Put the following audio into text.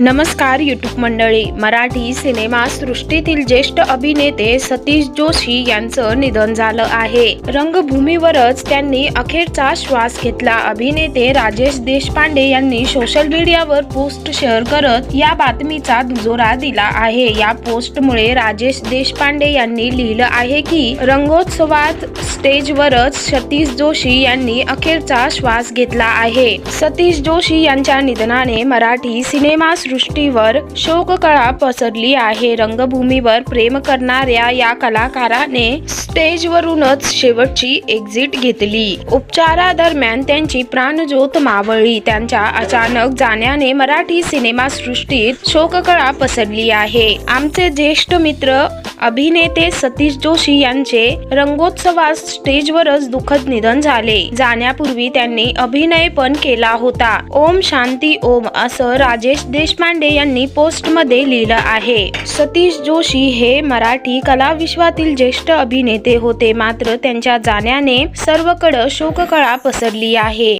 नमस्कार यूट्यूब मंडळी मराठी सिनेमा सृष्टीतील ज्येष्ठ अभिनेते सतीश जोशी यांचं निधन झालं आहे. रंगभूमीवरच त्यांनी अखेरचा श्वास घेतला. अभिनेते राजेश देशपांडे यांनी सोशल मीडियावर पोस्ट शेअर करत या बातमीचा दुजोरा दिला आहे. या पोस्टमुळे राजेश देशपांडे यांनी लिहिलं आहे की रंगोत्सवात स्टेजवरच सतीश जोशी यांनी अखेरचा श्वास घेतला आहे. सतीश जोशी यांच्या निधनाने मराठी सिनेमा सृष्टीवर शोककळा पसरली आहे. रंगभूमीवर प्रेम करणाऱ्या या कलाकाराने स्टेजवरूनच शेवटची एक्झिट घेतली. उपचारादरम्यान त्यांची प्राणज्योत मावळली. त्यांच्या अचानक जाण्याने मराठी सिनेमा सृष्टीत शोककळा पसरली आहे. आमचे ज्येष्ठ मित्र अभिनेते सतीश जोशी यांचे रंगोत्सवात स्टेजवरच दुःखद निधन झाले. जाण्यापूर्वी त्यांनी अभिनय पण केला होता. ओम शांती ओम असं राजेश देश देशपांडे यांनी पोस्टमध्ये लिहिलं आहे. सतीश जोशी हे मराठी कलाविश्वातील ज्येष्ठ अभिनेते होते. मात्र त्यांच्या जाण्याने सर्वकडे शोककळा पसरली आहे.